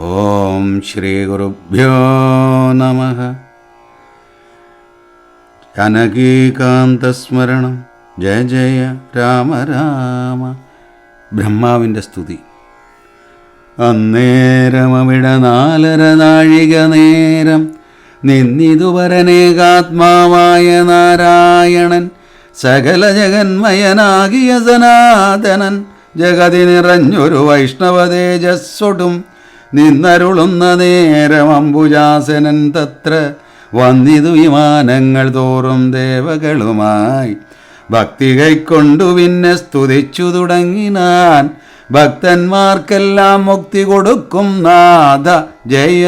ഓം ശ്രീ ഗുരുഭ്യോ നമ. ജനകീകാന്തസ്മരണം. ജയ ജയ രാമ രാമ. ബ്രഹ്മാവിന്റെ സ്തുതി. അന്നേരം നാലര നാഴിക നേരം നിന്നിതുവരനേകാത്മാവായ നാരായണൻ സകല ജഗന്മയനാകിയ സനാതനൻ ജഗതി നിറഞ്ഞൊരു വൈഷ്ണവ തേജസ്സൊടും. നിന്നരുളുന്ന നേരം അംബുജാസനൻ തത്ര വന്നിതു വിമാനങ്ങൾ തോറും ദേവകളുമായി. ഭക്തി കൈക്കൊണ്ടു പിന്നെ സ്തുതിച്ചു തുടങ്ങിനാൻ ഭക്തന്മാർക്കെല്ലാം മുക്തി കൊടുക്കും നാഥ ജയ.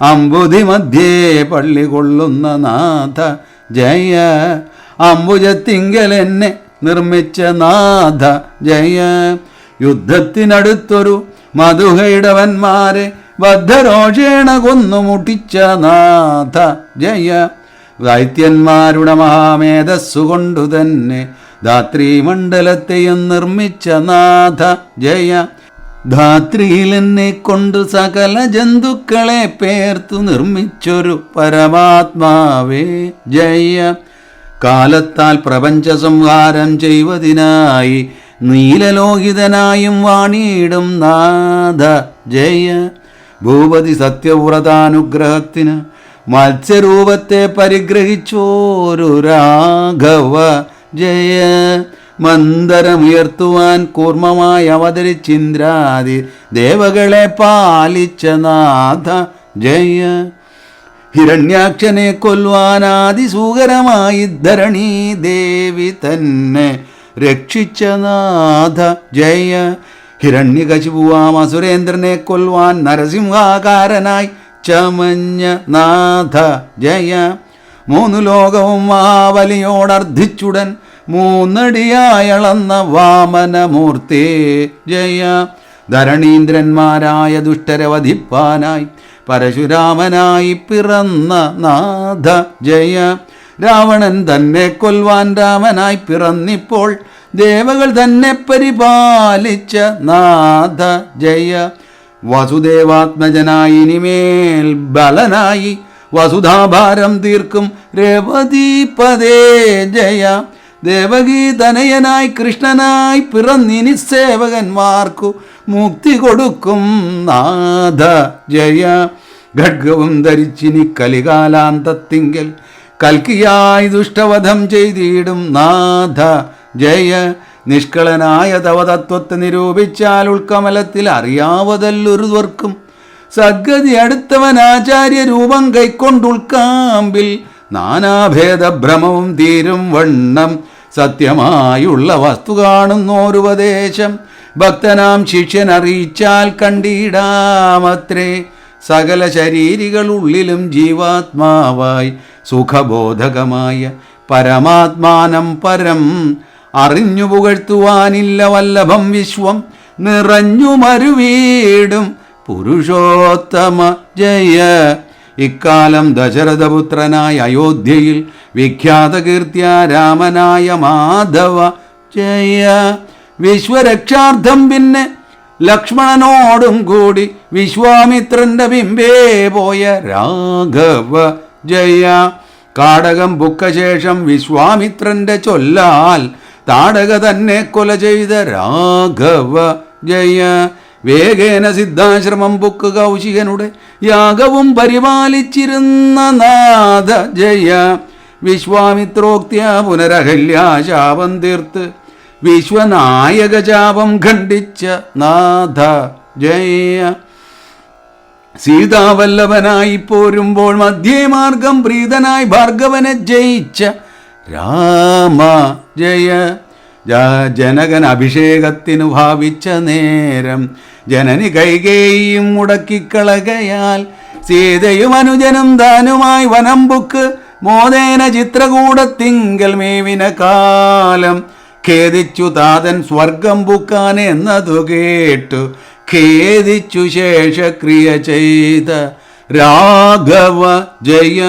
അമ്പുതി മധ്യേ പള്ളി കൊള്ളുന്ന നാഥ ജയ. അംബുജത്തിങ്കൽ എന്നെ നിർമ്മിച്ച നാഥ ജയ. യുദ്ധത്തിനടുത്തൊരു മധുഹൈടവന്മാരെ ബദ്ധരോഷേണ കൊന്നു മുട്ടിച്ച നാഥ ജയ. ദൈത്യന്മാരുടെ മഹാമേധസ്സുകൊണ്ടു തന്നെ ധാത്രീമണ്ഡലത്തെയും നിർമ്മിച്ച നാഥ ജയ. ധാത്രിയിൽ എന്നെ കൊണ്ട് സകല ജന്തുക്കളെ പേർത്തു നിർമ്മിച്ചൊരു പരമാത്മാവേ ജയ. കാലത്താൽ പ്രപഞ്ച സംഹാരം ചെയ്വതിനായി നീലലോഹിതനായും വാണിയിടും നാഥ ജയ. ഭൂപതി സത്യവ്രതാനുഗ്രഹത്തിന് മത്സ്യരൂപത്തെ പരിഗ്രഹിച്ചോരു രാഘവ ജയ. മന്ദരമുയർത്തുവാൻ കൂർമ്മമായി അവതരിച്ചിന്ദ്രാതി ദേവകളെ പാലിച്ച നാഥ ജയ. ഹിരണ്യാക്ഷനെ കൊല്ലുവാനാതിസൂകരമായി ധരണി ദേവി തന്നെ രക്ഷിച്ച നാഥ ജയ. ഹിരണ്യകശിപുവാം അസുരേന്ദ്രനെ കൊല്ലുവാൻ നരസിംഹാകാരനായി ചമഞ്ഞ നാഥ ജയ. മൂന്നു ലോകവും മാവലിയോടർദ്ധിച്ചുടൻ മൂന്നടിയായളന്ന വാമനമൂർത്തി ജയ. ധരണീന്ദ്രന്മാരായ ദുഷ്ടരെ വധിപ്പാനായി പരശുരാമനായി പിറന്ന നാഥ ജയ. രാവണൻ തന്നെ കൊൽവാൻ രാമനായി പിറന്നിപ്പോൾ ദേവകൾ തന്നെ പരിപാലിച്ച നാഥ ജയ. വസുദേവാത്മജനായി ഇനിമേൽ ബലനായി വസുധാഭാരം തീർക്കും രവതീപദേ ജയ. ദേവകീ തനയനായി കൃഷ്ണനായി പിറന്നിനി സേവകന്മാർക്കു മുക്തി കൊടുക്കും നാഥ ജയ. ഖഡ്ഗവും ധരിച്ചിനി കലികാലാന്തത്തിങ്കൽ കൽക്കിയായി ദുഷ്ടവധം ചെയ്തിടും നാഥ. ജയ നിഷ്കളനായ തവ തത്വത്തെ നിരൂപിച്ചാൽ ഉൾക്കമലത്തിൽ അറിയാവതല്ലൊരുവർക്കും. സദ്ഗതി അടുത്തവൻ ആചാര്യ രൂപം കൈക്കൊണ്ടുൾക്കാമ്പിൽ നാനാഭേദഭ്രമവും തീരും വണ്ണം. സത്യമായുള്ള വസ്തു കാണുന്നോരുപദേശം ഭക്തനാം ശിഷ്യൻ അറിയിച്ചാൽ കണ്ടിടാമത്രേ. സകല ശരീരികളുള്ളിലും ജീവാത്മാവായി സുഖബോധകമായ പരമാത്മാനം പരം അറിഞ്ഞു പുകഴ്ത്തുവാനില്ല വല്ലഭം വിശ്വം നിറഞ്ഞു മരുവീടും പുരുഷോത്തമ ജയ. ഇക്കാലം ദശരഥപുത്രനായ അയോധ്യയിൽ വിഖ്യാത കീർത്തിയ രാമനായ മാധവ ജയ. വിശ്വരക്ഷാർത്ഥം പിന്നെ ലക്ഷ്മണനോടും കൂടി വിശ്വാമിത്രന്റെ ബിംബേ പോയ രാഘവ ജയ. കാടകം ബുക്കശേഷം വിശ്വാമിത്രന്റെ ചൊല്ലാൽ താടക തന്നെ കൊല ചെയ്ത രാഘവ ജയ. വേഗേന സിദ്ധാശ്രമം ബുക്ക് കൗശികനുടെ യാഗവും പരിപാലിച്ചിരുന്ന നാഥ ജയ. വിശ്വാമിത്രോക്തിയ പുനരഹല്യാശാപം തീർത്ത് വിശ്വനായക ചാപം ഖണ്ഡിച്ച നാഥ ജയ. സീതാവല്ലഭനായി പോരുമ്പോൾ മധ്യേ മാർഗം പ്രീതനായി ഭാർഗവനെ ജയിച്ച രാമ ജയ. ജനകൻ അഭിഷേകത്തിനു ഭാവിച്ച നേരം ജനനി കൈകേയും മുടക്കിക്കളകയാൽ സീതയും അനുജനും താനുമായി വനംബുക്ക് മോദേന ചിത്രകൂടത്തിങ്കൽ മേവിന കാലം ഖേദിച്ചു താതൻ സ്വർഗം ബുക്കാൻ എന്നതു കേട്ടു. ഖേദിച്ചു ശേഷക്രിയ ചെയ്ത രാഘവ ജയ.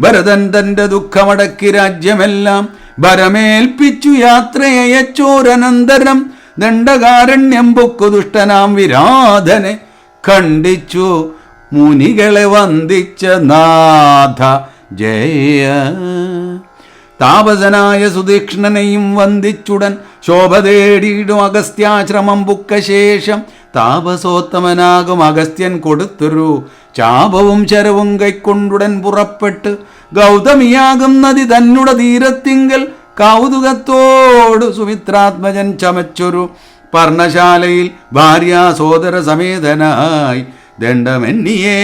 ഭരതൻ തന്റെ ദുഃഖമടക്കി രാജ്യമെല്ലാം ഭരമേൽപ്പിച്ചു യാത്രയച്ചോരനന്തരം ദണ്ഡകാരണ്യം പൊക്കു ദുഷ്ടനാം വിരാധനെ ഖണ്ഡിച്ചു മുനികളെ വന്ദിച്ച നാഥ ജയ. താപസനായ സുദീക്ഷ്ണനെയും വന്ദിച്ചുടൻ ശോഭ തേടിയിടും അഗസ്ത്യാശ്രമം പുക്ക ശേഷം താപസോത്തമനാകും അഗസ്ത്യൻ കൊടുത്തൊരു ചാപവും ചരവും കൈക്കൊണ്ടുടൻ പുറപ്പെട്ട് ഗൗതമിയാകും നദി തന്നുടെ തീരത്തിങ്കൽ കൗതുകത്തോട് സുമിത്രാത്മജൻ ചമച്ചൊരു പർണശാലയിൽ ഭാര്യ സോദര സമേതനായി ദണ്ഡമെന്നിയെ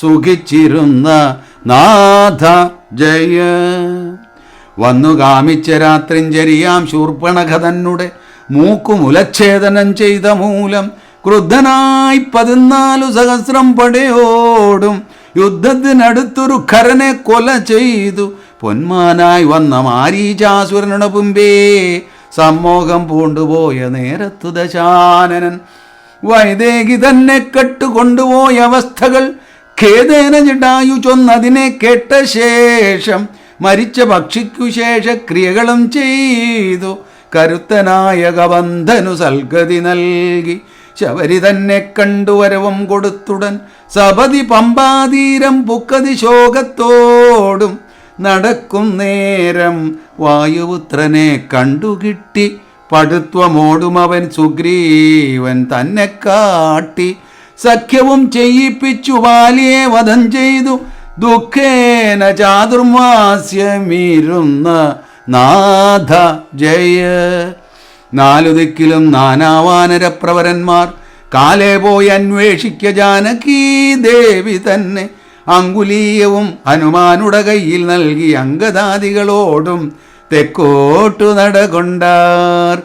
സുഖിച്ചിരുന്ന നാഥ ജയ. വന്നു കാമിച്ച രാത്രിഞ്ചരിയാം ശൂർപ്പണഘതന്നുടെ തന്നെ മൂക്കുമുലച്ഛേദനം ചെയ്ത മൂലം ക്രുദ്ധനായി പതിനാലു സഹസ്രം പടയോടും യുദ്ധത്തിനടുത്തൊരു ഖരനെ കൊല ചെയ്തു. പൊന്മാനായി വന്ന മാരീചാസുരനുടെ മുമ്പേ സമ്മോഹം പൂണ്ടുപോയ നേരത്തു ദശാനനൻ വൈദേകി തന്നെ കെട്ടുകൊണ്ടുപോയ അവസ്ഥകൾ ഖേദേന ജടായു ചൊന്നതിനെ കേട്ട ശേഷം മരിച്ച പക്ഷിക്കു ശേഷ ക്രിയകളും ചെയ്തു. കരുത്തനായ കബന്ധനു സൽഗതി നൽകി. ശബരി തന്നെ കണ്ടുവരവും കൊടുത്തുടൻ സപതി പമ്പാതീരം പുക്കതി ശോകത്തോടും നടക്കും നേരം വായുപുത്രനെ കണ്ടുകിട്ടി പടുത്വമോടുമവൻ സുഗ്രീവൻ തന്നെ കാട്ടി സഖ്യവും ചെയ്യിപ്പിച്ചു വാലിയെ വധം ചെയ്തു ദുഃഖേന ചാതുർമാസ്യമീരുന്ന നാഥ ജയ നാലു ദിക്കിലും നാനാവാനരപ്രവരന്മാർ. കാലേ പോയി അന്വേഷിക്ക ജാനകീ ദേവി തന്നെ. അങ്കുലീയവും ഹനുമാനുടെ കയ്യിൽ നൽകി അംഗദാദികളോടും തെക്കോട്ടു നടകൊണ്ടാർ.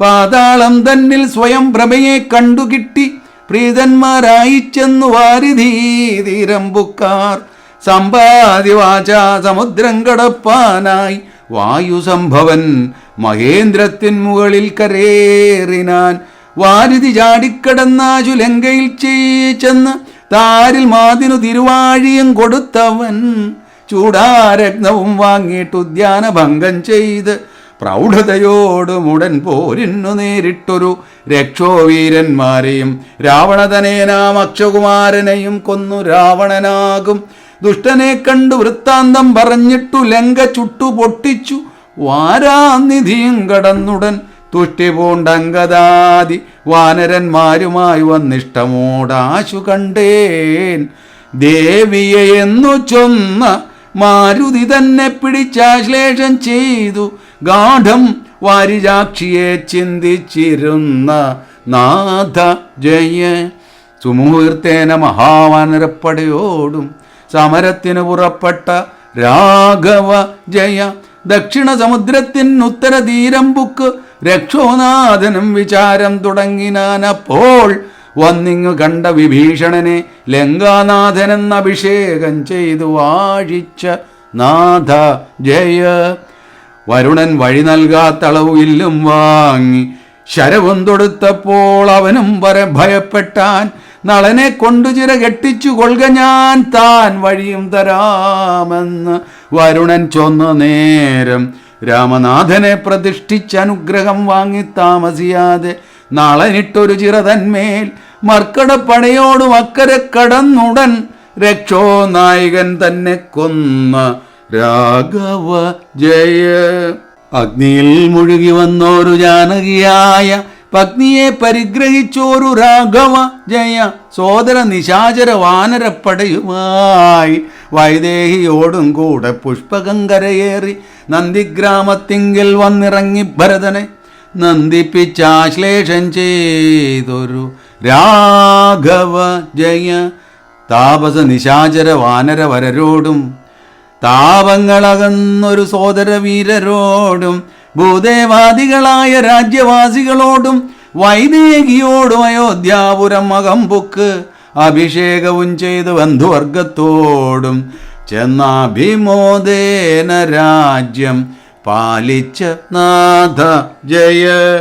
പാതാളം തന്നിൽ സ്വയം ഭ്രമയെ കണ്ടുകിട്ടി പ്രീതന്മാരായി ചെന്നു വാരിധീതിരമ്പുക്കാർ സമ്പാതിവാച സമുദ്രം കടപ്പാനായി. വായുസംഭവൻ മഹേന്ദ്രത്തിൻ മുകളിൽ കരേറിനാൻ വാരുതി ചാടിക്കടന്ന ലങ്കയിൽ ചേ- ചെന്ന് താരിൽ മാതിനു തിരുവാഴിയും കൊടുത്തവൻ ചൂടാരത്നവും വാങ്ങിയിട്ട് ഉദ്യാന ഭംഗം ചെയ്ത് പ്രൗഢതയോടുമുടൻ പോരിന്നു നേരിട്ടൊരു രക്ഷോവീരന്മാരെയും രാവണതനേനാം അക്ഷകുമാരനെയും കൊന്നു രാവണനാകും. ദുഷ്ടനെ കണ്ടു വൃത്താന്തം പറഞ്ഞിട്ടു ലങ്ക ചുട്ടു പൊട്ടിച്ചു. വാരാനിധിയും കടന്നുടൻ തുഷ്ടി പൂണ്ടങ്കദാതി വാനരന്മാരുമായി വന്നിഷ്ടമോടാശു കണ്ടേൻ. ദേവിയെ എന്നു ചൊന്ന മാരുതി തന്നെ പിടിച്ചാശ്ലേഷം ചെയ്തു. ഗാഠം വാരിജാക്ഷിയെ ചിന്തിച്ചിരുന്ന നാഥ ജയ സുമുഹൂർത്തേന മഹാവാനരപ്പടയോടും സമരത്തിന് പുറപ്പെട്ട രാഘവ ജയ ദക്ഷിണ സമുദ്രത്തിൻ ഉത്തര തീരം ബുക്ക് രക്ഷോനാഥനും വിചാരം തുടങ്ങിനാനപ്പോൾ വന്നിങ്ങു കണ്ട വിഭീഷണനെ ലങ്കാനാഥനെന്ന് അഭിഷേകം ചെയ്തു വാഴിച്ച നാഥ ജയ. വരുണൻ വഴി നൽകാത്തളവ് ഇല്ലും വാങ്ങി ശരവും തൊടുത്തപ്പോൾ അവനും വര ഭയപ്പെട്ടാൻ നളനെ കൊണ്ടു ചിര കെട്ടിച്ചു കൊള്ളുക ഞാൻ താൻ വഴിയും തരാമെന്ന് വരുണൻ ചൊന്ന നേരം രാമനാഥനെ പ്രതിഷ്ഠിച്ച അനുഗ്രഹം വാങ്ങി താമസിയാതെ നളനിട്ടൊരു ചിറതന്മേൽ തന്മേൽ മർക്കടപ്പടയോടും അക്കരെ കടന്നുടൻ രക്ഷോ നായകൻ തന്നെ കൊന്ന രാഘവ ജയ. അഗ്നിയിൽ മുഴുകി വന്നോരു ജാനകിയായ പത്നിയെ പരിഗ്രഹിച്ചോരു രാഘവ ജയ. സോദര നിശാചര വാനരപ്പടയുമായി വൈദേഹിയോടും കൂടെ പുഷ്പകം കരയേറി നന്ദിഗ്രാമത്തിങ്കിൽ വന്നിറങ്ങി ഭരതനെ നന്ദിപ്പിച്ചാശ്ലേഷം ചെയ്തൊരു രാഘവ ജയ. താപസ നിശാചര വാനരവരരോടും താപങ്ങളകന്നൊരു സോദര വീരരോടും ഭൂദേവാദികളായ രാജ്യവാസികളോടും വൈദേഹിയോടും അയോധ്യാപുരം അകമ്പുക്ക് അഭിഷേകവും ചെയ്ത് ബന്ധുവർഗത്തോടും ചെന്നാഭിമോദേന രാജ്യം പാലിച്ച നാഥ ജയ.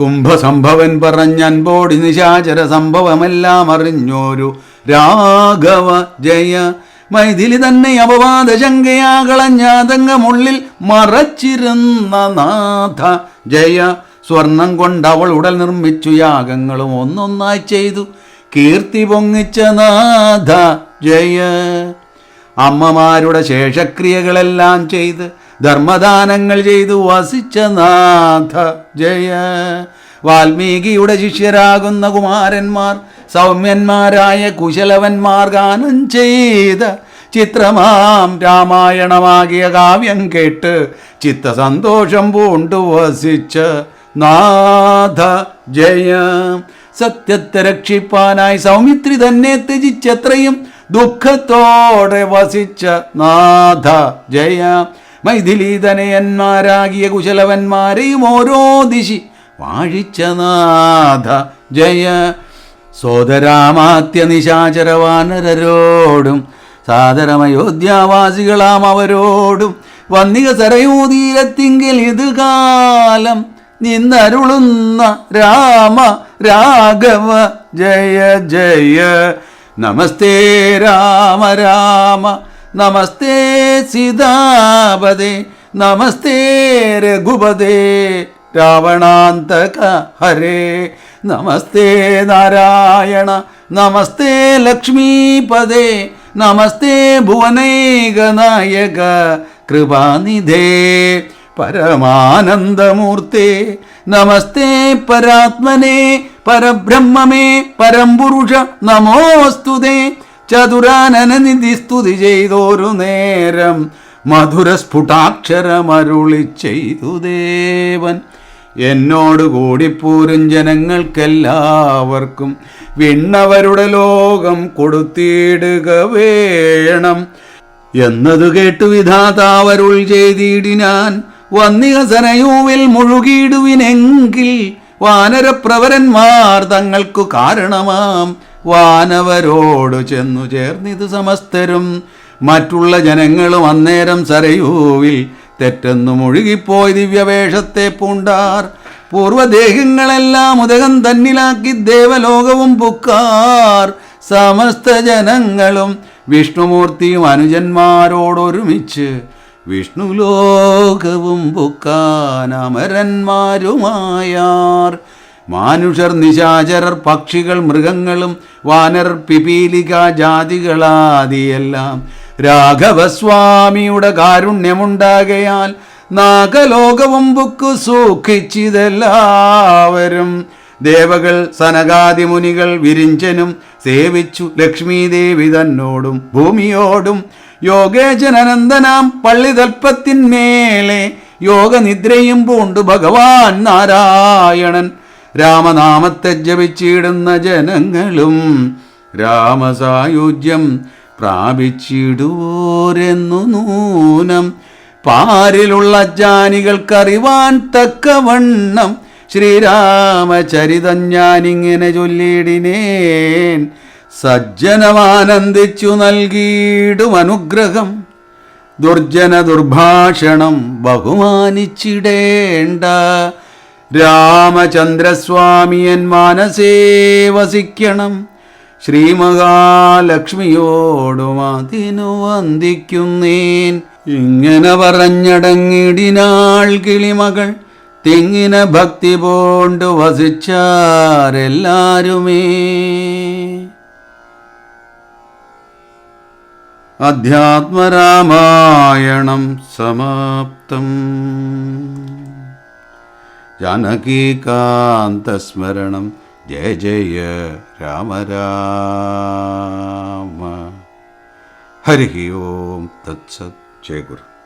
കുംഭസംഭവൻ പറഞ്ഞൻപോടി നിശാചര സംഭവമെല്ലാം അറിഞ്ഞോരു രാഘവ ജയ. മൈഥിലി തന്നെ അപവാദ ശങ്കയാകളഞ്ഞാതങ്കമുള്ളിൽ മറച്ചിരുന്ന നാഥ ജയ. സ്വർണം കൊണ്ട് അവൾ ഉടൽ നിർമ്മിച്ചു യാഗങ്ങളും ഒന്നൊന്നായി ചെയ്തു. കീർത്തി പൊങ്ങിച്ച നാഥ ജയ. അമ്മമാരുടെ ശേഷക്രിയകളെല്ലാം ചെയ്ത് ധർമ്മദാനങ്ങൾ ചെയ്തു വസിച്ച നാഥ ജയ. വാൽമീകിയുടെ ശിഷ്യരാകുന്ന കുമാരന്മാർ സൗമ്യന്മാരായ കുശലവന്മാർ ഗാനം ചെയ്ത ചിത്രമാം രാമായണമാകിയ കാവ്യം കേട്ട് ചിത്തസന്തോഷം പൂണ്ടു വസിച്ച നാഥ ജയ. സത്യത്തെ രക്ഷിപ്പാനായി സൗമിത്രി തന്നെ ത്യജിച്ചത്രയും ദുഃഖത്തോടെ വസിച്ച നാഥ ജയ. മൈഥിലീതനയന്മാരാകിയ കുശലവന്മാരെയും ഓരോ ദിശി വാഴിച്ച നാഥ ജയ. സോദരാമാത്യ നിശാചരവാനരോടും സാദരമയോധ്യാവാസികളാം അവരോടും വന്നിക സരയൂതീരത്തിങ്കിൽ ഇത് കാലം നിന്നരുളുന്ന രാമ രാഘവ ജയ ജയ. നമസ്തേ രാമ രാമ. നമസ്തേ സീതാപതി. നമസ്തേ രഘുപതേ. രാവണാന്തക ഹരേ. നമസ്തേ നാരായണ. നമസ്തേ ലക്ഷ്മീപദേ നമസ്തേ ഭുവനൈകനായക. കൃപാനിധേ. പരമാനന്ദമൂർത്തേ. നമസ്തേ പരാത്മനെ പരബ്രഹ്മമേ പരംപുരുഷ നമോസ്തുതേ. ചതുരാനനനിധി സ്തുതി ചെയ്തോരു നേരം മധുരസ്ഫുടാക്ഷരമരുളി ചെയ്തു ദേവൻ. എന്നോട് കൂടിപ്പോരും ജനങ്ങൾക്കെല്ലാവർക്കും വിണ്ണവരുടെ ലോകം കൊടുത്തിടുക വേണം. എന്നതു കേട്ടു വിധാതാവരുൾ ചെയ്തിടിനാൻ വന്നിക സനയൂവിൽ മുഴുകിയിടുവിനെങ്കിൽ വാനരപ്രവരന്മാർ തങ്ങൾക്കു കാരണമാം. വാനവരോട് ചെന്നു ചേർന്നിത് സമസ്തരും. മറ്റുള്ള ജനങ്ങളും അന്നേരം സരയൂവിൽ തെറ്റെന്നു മുഴുകിപ്പോയി ദിവ്യവേഷത്തെ പൂണ്ടാർ. പൂർവദേഹങ്ങളെല്ലാം ഉദകം തന്നിലാക്കി ദേവലോകവും പുക്കാർ. സമസ്ത ജനങ്ങളും വിഷ്ണുമൂർത്തിയും അനുജന്മാരോടൊരുമിച്ച് വിഷ്ണുലോകവും പുക്കാനമരന്മാരുമായാർ. മാനുഷർ നിശാചരർ പക്ഷികൾ മൃഗങ്ങളും വാനർ പിപീലിക ജാതികളാദിയെല്ലാം രാഘവസ്വാമിയുടെ കാരുണ്യമുണ്ടാകയാൽ നാഗലോകവും ബുക്ക് സൂക്ഷിച്ചിതെല്ലാവരും. ദേവകൾ സനകാദിമുനികൾ വിരിഞ്ചനും സേവിച്ചു ലക്ഷ്മീദേവി തന്നോടും ഭൂമിയോടും. യോഗേശനനന്ദനാം പള്ളിതൽപ്പത്തിന്മേലെ യോഗനിദ്രയും പൂണ്ടു ഭഗവാൻ നാരായണൻ. രാമനാമത്തെ ജപിച്ചിടുന്ന ജനങ്ങളും രാമസായുജ്യം പ്രാപിച്ചിടുവോരെന്നു നൂനം. പാരിലുള്ള ജാനികൾക്കറിവാൻ തക്കവണ്ണം ശ്രീരാമചരിതം ഞാനിങ്ങനെ ചൊല്ലിടിനേൻ സജ്ജനമാനന്ദിച്ചു നൽകിയിടും അനുഗ്രഹം. ദുർജന ദുർഭാഷണം ബഹുമാനിച്ചിടേണ്ട. രാമചന്ദ്രസ്വാമിയൻ മാനസേ വസിക്കണം. ശ്രീമഹാലക്ഷ്മിയോടും അതിനു വന്ദിക്കുന്നേൻ. ഇങ്ങനെ പറഞ്ഞടങ്ങിടിനാൾ കിളിമകൾ തിങ്ങിന ഭക്തി പോണ്ടു വസിച്ചാരെല്ലാരുമേ. അധ്യാത്മരാമായണം സമാപ്തം. ജാനകീകാന്തസ്മരണം ജയ ജയ രാമ രാമ. ഹരി ഓം തത്സത്. ജയ ഗുരു